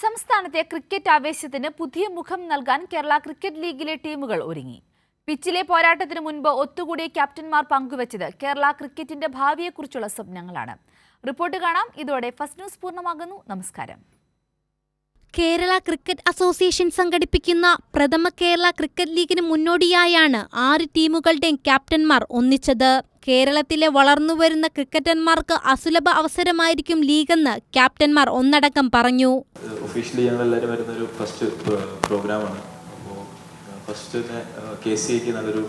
സംസ്ഥാനത്തെ ക്രിക്കറ്റ് ആവേശത്തിന് പുതിയ മുഖം നൽകാൻ കേരള ക്രിക്കറ്റ് ലീഗിലെ ടീമുകൾ ഒരുങ്ങി. പിച്ചിലെ പോരാട്ടത്തിന് മുൻപ് ഒത്തുകൂടിയ ക്യാപ്റ്റന്മാർ പങ്കുവച്ചത് കേരള ക്രിക്കറ്റിന്റെ ഭാവിയെക്കുറിച്ചുള്ള സ്വപ്നങ്ങളാണ്. റിപ്പോർട്ട് കാണാം. ഇതോടെ ഫസ്റ്റ് ന്യൂസ് പൂർണമാകുന്നു. നമസ്കാരം. കേരള ക്രിക്കറ്റ് അസോസിയേഷൻ സംഘടിപ്പിക്കുന്ന പ്രഥമ കേരള ക്രിക്കറ്റ് ലീഗിന് മുന്നോടിയായാണ് ആറ് ടീമുകളുടെയും ക്യാപ്റ്റന്മാർ ഒന്നിച്ചത്. കേരളത്തിലെ വളർന്നുവരുന്ന ക്രിക്കറ്റന്മാർക്ക് അസുലഭ അവസരമായിരിക്കും ലീഗെന്ന് ക്യാപ്റ്റന്മാർ ഒന്നടക്കം പറഞ്ഞു. ഒഫീഷ്യലി ഞങ്ങൾ എല്ലാവരും വരുന്ന ഒരു ഫസ്റ്റ് പ്രോഗ്രാമാണ് അപ്പോൾ ഫസ്റ്റ് തന്നെ കെ സി ഐക്ക് നല്ലൊരു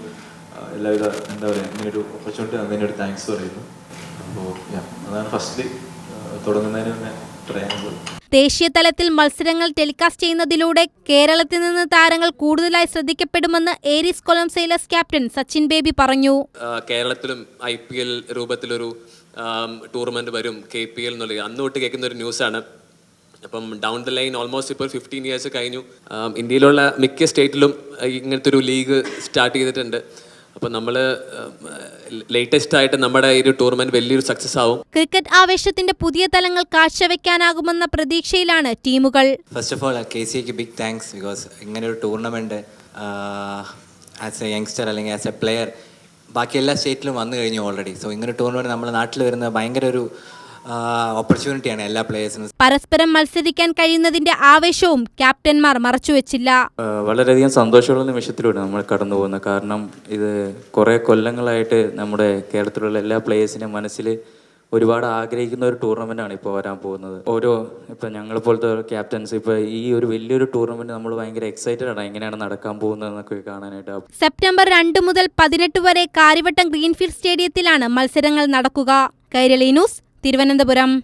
എല്ലാവിധ എന്താ പറയുക ഇങ്ങനൊരു ഓപ്പർച്യൂണിറ്റി തന്നതിന് ഒരു താങ്ക്സ് പറയുന്നു അപ്പോൾ അതാണ് ഫസ്റ്റ് തുടങ്ങുന്നതിന് തന്നെ ട്രയാങ്കിൾ ദേശീയ തലത്തിൽ മത്സരങ്ങൾ ടെലികാസ്റ്റ് ചെയ്യുന്നതിലൂടെ കേരളത്തിൽ നിന്ന് താരങ്ങൾ കൂടുതലായി ശ്രദ്ധിക്കപ്പെടുമെന്ന് Aries Kollam Sailors captain Sachin Baby പറഞ്ഞു. കേരളത്തിലും ഐ പി എൽ രൂപത്തിലൊരു ടൂർണമെന്റ് വരും. കെ പി എൽ എന്നുള്ളത് അന്ന് തൊട്ട് കേൾക്കുന്ന ഒരു ന്യൂസാണ് അപ്പം ഡൗൺ ദ ലൈൻ ഓൾമോസ്റ്റ് ഇപ്പോൾ ഫിഫ്റ്റീൻ ഇയേഴ്സ് കഴിഞ്ഞു. ഇന്ത്യയിലുള്ള മിക്ക സ്റ്റേറ്റിലും ഇങ്ങനത്തെ ഒരു ലീഗ് സ്റ്റാർട്ട് ചെയ്തിട്ടുണ്ട്. അപ്പൊ നമ്മൾ ലേറ്റസ്റ്റ് ആയിട്ട് നമ്മുടെ ഈ ഒരു ടൂർണമെന്റ് വലിയൊരു സക്സസ് ആവും. ക്രിക്കറ്റ് ആവേശത്തിന്റെ പുതിയ തലങ്ങൾ കാഴ്ചവെക്കാനാകുമെന്ന പ്രതീക്ഷയിലാണ് ടീമുകൾ. First of all K C സിക്ക് ബിഗ് താങ്ക്സ് ബിക്കോസ് ഇങ്ങനെ ഒരു ടൂർണമെന്റ് ആസ് എ യങ്സ്റ്റർ അല്ലെങ്കിൽ ആസ് എ പ്ലെയർ ബാക്കി എല്ലാ സ്റ്റേറ്റിലും വന്നു കഴിഞ്ഞു ഓൾറെഡി സോ ഇങ്ങനെ ടൂർണമെന്റ് നമ്മുടെ നാട്ടിൽ വരുന്ന ഭയങ്കര ഒരു ഓപ്പർച്യൂണിറ്റിയാണ് എല്ലാ പ്ലേയേഴ്സിനും പരസ്പരം മത്സരിക്കാൻ കഴിയുന്നതിന്റെ ആവേശവും ക്യാപ്റ്റന്മാർ മറച്ചുവെച്ചില്ല. വളരെയധികം സന്തോഷമുള്ള നിമിഷത്തിലൂടെ നമ്മൾ കടന്നു പോകുന്നത്. കാരണം ഇത് കുറേ കൊല്ലങ്ങളായിട്ട് നമ്മുടെ കേരളത്തിലുള്ള എല്ലാ പ്ലേയേഴ്സിന്റെ മനസ്സിൽ ഒരുപാട് ആഗ്രഹിക്കുന്ന ഒരു ടൂർണമെന്റാണ് ഇപ്പോൾ വരാൻ പോകുന്നത്. ഓരോ ഇപ്പോൾ ഞങ്ങൾ പോലത്തെ ക്യാപ്റ്റൻസ് ഇപ്പോൾ ഈ ഒരു വലിയൊരു ടൂർണമെന്റ് നമ്മൾ ഭയങ്കര എക്സൈറ്റഡ് ആണ്. എങ്ങനെയാണ് നടക്കാൻ പോകുന്നതെന്നൊക്കെ കാണാനായിട്ട്. സെപ്റ്റംബർ രണ്ട് മുതൽ പതിനെട്ട് വരെ കാര്യവട്ടം ഗ്രീൻഫീൽഡ് സ്റ്റേഡിയത്തിലാണ് മത്സരങ്ങൾ നടക്കുക. കൈരളി ന്യൂസ് തിരുവനന്തപുരം